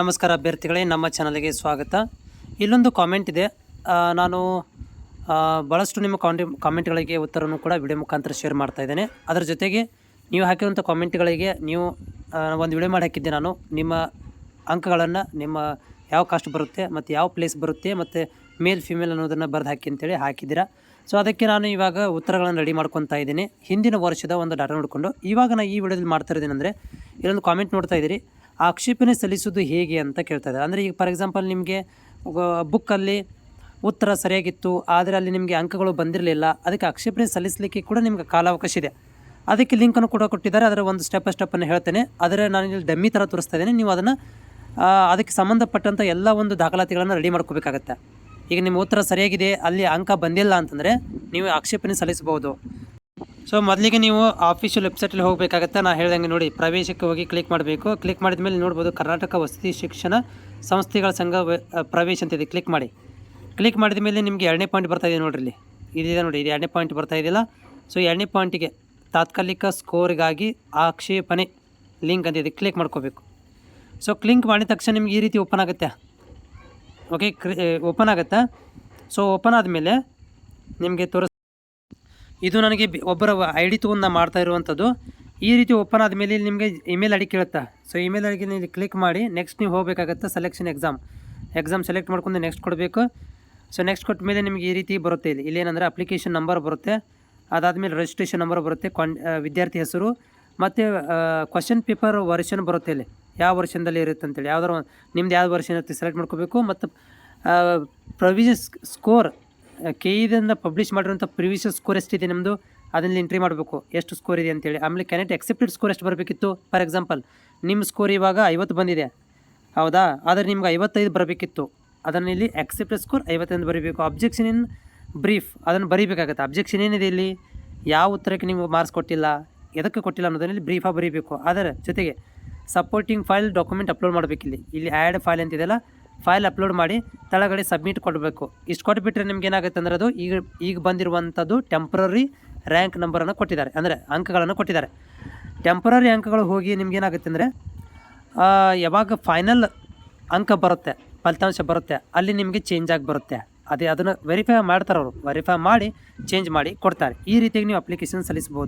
ನಮಸ್ಕಾರ ಅಭ್ಯರ್ಥಿಗಳೇ, ನಮ್ಮ ಚಾನಲ್ಗೆ ಸ್ವಾಗತ. ಇಲ್ಲೊಂದು ಕಾಮೆಂಟ್ ಇದೆ. ನಾನು ಭಾಳಷ್ಟು ನಿಮ್ಮ ಕಾಂಟಿ ಕಾಮೆಂಟ್ಗಳಿಗೆ ಉತ್ತರವನ್ನು ಕೂಡ ವಿಡಿಯೋ ಮುಖಾಂತರ ಶೇರ್ ಮಾಡ್ತಾ ಇದ್ದೇನೆ. ಅದರ ಜೊತೆಗೆ ನೀವು ಹಾಕಿರುವಂಥ ಕಾಮೆಂಟ್ಗಳಿಗೆ ನೀವು ಒಂದು ವಿಡಿಯೋ ಮಾಡಿ ಹಾಕಿದ್ದೆ ನಾನು. ನಿಮ್ಮ ಅಂಕಗಳನ್ನು ನಿಮ್ಮ ಯಾವ ಕಾಸ್ಟ್ ಬರುತ್ತೆ ಮತ್ತು ಯಾವ ಪ್ಲೇಸ್ ಬರುತ್ತೆ ಮತ್ತು ಮೇಲ್ ಫಿಮೇಲ್ ಅನ್ನೋದನ್ನು ಬರೆದು ಹಾಕಿ ಅಂತೇಳಿ ಹಾಕಿದ್ದೀರಾ. ಸೊ ಅದಕ್ಕೆ ನಾನು ಇವಾಗ ಉತ್ತರಗಳನ್ನು ರೆಡಿ ಮಾಡ್ಕೊತಾ ಇದ್ದೀನಿ. ಹಿಂದಿನ ವರ್ಷದ ಒಂದು ಡಾಟಾ ನೋಡಿಕೊಂಡು. ಇವಾಗ ನಾನು ಈ ವಿಡಿಯೋದಲ್ಲಿ ಮಾಡ್ತಾ ಇರೋದೇನೆಂದರೆ, ಇಲ್ಲೊಂದು ಕಾಮೆಂಟ್ ನೋಡ್ತಾ ಇದ್ದೀರಿ. ಆಕ್ಷೇಪಣೆ ಸಲ್ಲಿಸೋದು ಹೇಗೆ ಅಂತ ಕೇಳ್ತಾ ಇದ್ದಾರೆ ಅಂದರೆ ಈಗ ಫಾರ್ ಎಕ್ಸಾಂಪಲ್ ನಿಮಗೆ ಬುಕ್ಕಲ್ಲಿ ಉತ್ತರ ಸರಿಯಾಗಿತ್ತು, ಆದರೆ ಅಲ್ಲಿ ನಿಮಗೆ ಅಂಕಗಳು ಬಂದಿರಲಿಲ್ಲ, ಅದಕ್ಕೆ ಆಕ್ಷೇಪಣೆ ಸಲ್ಲಿಸಲಿಕ್ಕೆ ಕೂಡ ನಿಮಗೆ ಕಾಲಾವಕಾಶ ಇದೆ. ಅದಕ್ಕೆ ಲಿಂಕನ್ನು ಕೂಡ ಕೊಟ್ಟಿದ್ದಾರೆ, ಅದರ ಒಂದು ಸ್ಟೆಪ್ ಸ್ಟೆಪ್ಪನ್ನು ಹೇಳ್ತೇನೆ. ಆದರೆ ನಾನು ಇಲ್ಲಿ ಡಮ್ಮಿ ಥರ ತೋರಿಸ್ತಾ ಇದ್ದೇನೆ, ನೀವು ಅದನ್ನು ಅದಕ್ಕೆ ಸಂಬಂಧಪಟ್ಟಂಥ ಎಲ್ಲ ಒಂದು ದಾಖಲಾತಿಗಳನ್ನು ರೆಡಿ ಮಾಡ್ಕೋಬೇಕಾಗತ್ತೆ. ಈಗ ನಿಮ್ಮ ಉತ್ತರ ಸರಿಯಾಗಿದೆ, ಅಲ್ಲಿ ಅಂಕ ಬಂದಿಲ್ಲ ಅಂತಂದರೆ ನೀವು ಆಕ್ಷೇಪಣೆ ಸಲ್ಲಿಸಬಹುದು. ಸೊ ಮೊದಲಿಗೆ ನೀವು ಆಫೀಷಿಯಲ್ ವೆಬ್ಸೈಟಲ್ಲಿ ಹೋಗಬೇಕಾಗತ್ತೆ. ನಾನು ಹೇಳ್ದಂಗೆ ನೋಡಿ, ಪ್ರವೇಶಕ್ಕೆ ಹೋಗಿ ಕ್ಲಿಕ್ ಮಾಡಬೇಕು. ಕ್ಲಿಕ್ ಮಾಡಿದ ಮೇಲೆ ನೋಡ್ಬೋದು ಕರ್ನಾಟಕ ವಸತಿ ಶಿಕ್ಷಣ ಸಂಸ್ಥೆಗಳ ಸಂಘ ಪ್ರವೇಶ ಅಂತ ಅಂತಿದೆ ಕ್ಲಿಕ್ ಮಾಡಿ. ಕ್ಲಿಕ್ ಮಾಡಿದ ಮೇಲೆ ನಿಮಗೆ ಎರಡನೇ ಪಾಯಿಂಟ್ ಬರ್ತಾ ಇದೆ ನೋಡ್ರಿ ಇಲ್ಲಿ. ಇದಿದೆ ನೋಡಿ, ಇದು ಎರಡನೇ ಪಾಯಿಂಟ್ ಬರ್ತಾ ಇದೆಯಲ್ಲ. ಸೊ ಎರಡನೇ ಪಾಯಿಂಟಿಗೆ ತಾತ್ಕಾಲಿಕ ಸ್ಕೋರ್ಗಾಗಿ ಆಕ್ಷೇಪಣೆ ಲಿಂಕ್ ಅಂತ ಇದೆ. ಕ್ಲಿಕ್ ಮಾಡ್ಕೋಬೇಕು. ಸೊ ಕ್ಲಿಂಕ್ ಮಾಡಿದ ತಕ್ಷಣ ನಿಮ್ಗೆ ಈ ರೀತಿ ಓಪನ್ ಆಗುತ್ತೆ. ಓಕೆ ಓಪನ್ ಆಗುತ್ತೆ. ಸೊ ಓಪನ್ ಆದಮೇಲೆ ನಿಮಗೆ ತೋರಿಸ್ ಇದು ನನಗೆ ಒಬ್ಬರ ಐ ಡಿ ತೊಗೊಂಡು ಮಾಡ್ತಾ ಇರುವಂಥದ್ದು. ಈ ರೀತಿ ಓಪನ್ ಆದಮೇಲೆ ಇಲ್ಲಿ ನಿಮಗೆ ಇಮೇಲ್ ಐ ಡಿ ಕೇಳುತ್ತಾ ಸೊ ಇಮೇಲ್ ಐ ನೀವು ಕ್ಲಿಕ್ ಮಾಡಿ ನೆಕ್ಸ್ಟ್ ನೀವು ಹೋಗಬೇಕಾಗತ್ತೆ ಸೆಲೆಕ್ಷನ್ ಎಕ್ಸಾಮ್ ಎಕ್ಸಾಮ್ ಸೆಲೆಕ್ಟ್ ಮಾಡ್ಕೊಂಡು ನೆಕ್ಸ್ಟ್ ಕೊಡಬೇಕು. ಸೊ ನೆಕ್ಸ್ಟ್ ಕೊಟ್ಟ ಮೇಲೆ ನಿಮಗೆ ಈ ರೀತಿ ಬರುತ್ತೆ ಇಲ್ಲಿ. ಏನಂದರೆ ಅಪ್ಲಿಕೇಶನ್ ನಂಬರ್ ಬರುತ್ತೆ. ಅದಾದಮೇಲೆ ರಿಜಿಸ್ಟ್ರೇಷನ್ ನಂಬರ್ ಬರುತ್ತೆ ಕಾನ್ ವಿದ್ಯಾರ್ಥಿ ಹೆಸರು, ಮತ್ತು ಕ್ವಶನ್ ಪೇಪರ್ ವರ್ಷನ್ ಬರುತ್ತೆ ಇಲ್ಲಿ. ಯಾವ ವರ್ಷದಲ್ಲಿ ಇರುತ್ತೆ ಅಂತೇಳಿ. ಯಾವ್ದಾರು ನಿಮ್ದು ಯಾವ ವರ್ಷ ಇರುತ್ತೆ ಸೆಲೆಕ್ಟ್ ಮಾಡ್ಕೋಬೇಕು. ಮತ್ತು ಪ್ರೊವಿಷನ್ ಸ್ಕೋರ್ ಕೆ ಇದನ್ನು ಪಬ್ಲಿಷ್ ಮಾಡಿರೋಂಥ ಪ್ರಿವಿಯಸ್ ಸ್ಕೋರ್ ಎಷ್ಟಿದೆ ನಮ್ಮದು ಅದನ್ನು ಎಂಟ್ರಿ ಮಾಡಬೇಕು. ಎಷ್ಟು ಸ್ಕೋರ್ ಇದೆ ಅಂತೇಳಿ. ಆಮೇಲೆ ಕೆನೆಟ್ ಎಕ್ಸೆಪ್ಟೆಡ್ ಸ್ಕೋರ್ ಎಷ್ಟು ಬರಬೇಕಿತ್ತು? ಫಾರ್ ಎಕ್ಸಾಂಪಲ್ ನಿಮ್ಮ ಸ್ಕೋರ್ ಇವಾಗ ಐವತ್ತು ಬಂದಿದೆ. ಹೌದಾ? ಆದರೆ ನಿಮ್ಗೆ ಐವತ್ತೈದು ಬರಬೇಕಿತ್ತು. ಅದನ್ನು ಇಲ್ಲಿ ಎಕ್ಸೆಪ್ಟೆಡ್ ಸ್ಕೋರ್ ಐವತ್ತೈದು ಬರೀಬೇಕು. ಅಬ್ಜೆಕ್ಷನ್ ಇನ್ ಬ್ರೀಫ್ ಅದನ್ನು ಬರೀಬೇಕಾಗತ್ತೆ. ಅಬ್ಜೆಕ್ಷನ್ ಏನಿದೆ ಇಲ್ಲಿ? ಯಾವ ಉತ್ತರಕ್ಕೆ ನಿಮ್ಗೆ ಮಾರ್ಕ್ಸ್ ಕೊಟ್ಟಿಲ್ಲ? ಎದಕ್ಕೆ ಕೊಟ್ಟಿಲ್ಲ ಅನ್ನೋದನ್ನಲ್ಲಿ ಬ್ರೀಫಾಗಿ ಬರೀಬೇಕು. ಅದರ ಜೊತೆಗೆ ಸಪೋರ್ಟಿಂಗ್ ಫೈಲ್ ಡಾಕ್ಯುಮೆಂಟ್ ಅಪ್ಲೋಡ್ ಮಾಡಬೇಕಿಲ್ಲಿ. ಇಲ್ಲಿ ಆ್ಯಡ್ ಫೈಲ್ ಅಂತಿದೆಯಲ್ಲ ಫೈಲ್ ಅಪ್ಲೋಡ್ ಮಾಡಿ ತಳಗಡೆ ಸಬ್ಮಿಟ್ ಕೊಡಬೇಕು. ಇಷ್ಟು ಕೊಟ್ಬಿಟ್ರೆ ನಿಮ್ಗೆ ಏನಾಗುತ್ತೆ ಅಂದ್ರೆ ಅದು ಈಗ ಈಗ ಬಂದಿರುವಂಥದ್ದು ಟೆಂಪ್ರರಿ ರ್ಯಾಂಕ್ ನಂಬರನ್ನು ಕೊಟ್ಟಿದ್ದಾರೆ. ಅಂದರೆ ಅಂಕಗಳನ್ನು ಕೊಟ್ಟಿದ್ದಾರೆ. ಟೆಂಪ್ರರಿ ಅಂಕಗಳು ಹೋಗಿ ನಿಮ್ಗೆ ಏನಾಗುತ್ತೆ ಅಂದರೆ ಯಾವಾಗ ಫೈನಲ್ ಅಂಕ ಬರುತ್ತೆ, ಫಲಿತಾಂಶ ಬರುತ್ತೆ, ಅಲ್ಲಿ ನಿಮಗೆ ಚೇಂಜ್ ಆಗಿ ಬರುತ್ತೆ. ಅದೇ ಅದನ್ನು ವೆರಿಫೈ ಮಾಡ್ತಾರೆ ಅವರು ವೆರಿಫೈ ಮಾಡಿ ಚೇಂಜ್ ಮಾಡಿ ಕೊಡ್ತಾರೆ. ಈ ರೀತಿಯಾಗಿ ನೀವು ಅಪ್ಲಿಕೇಶನ್ ಸಲ್ಲಿಸ್ಬೋದು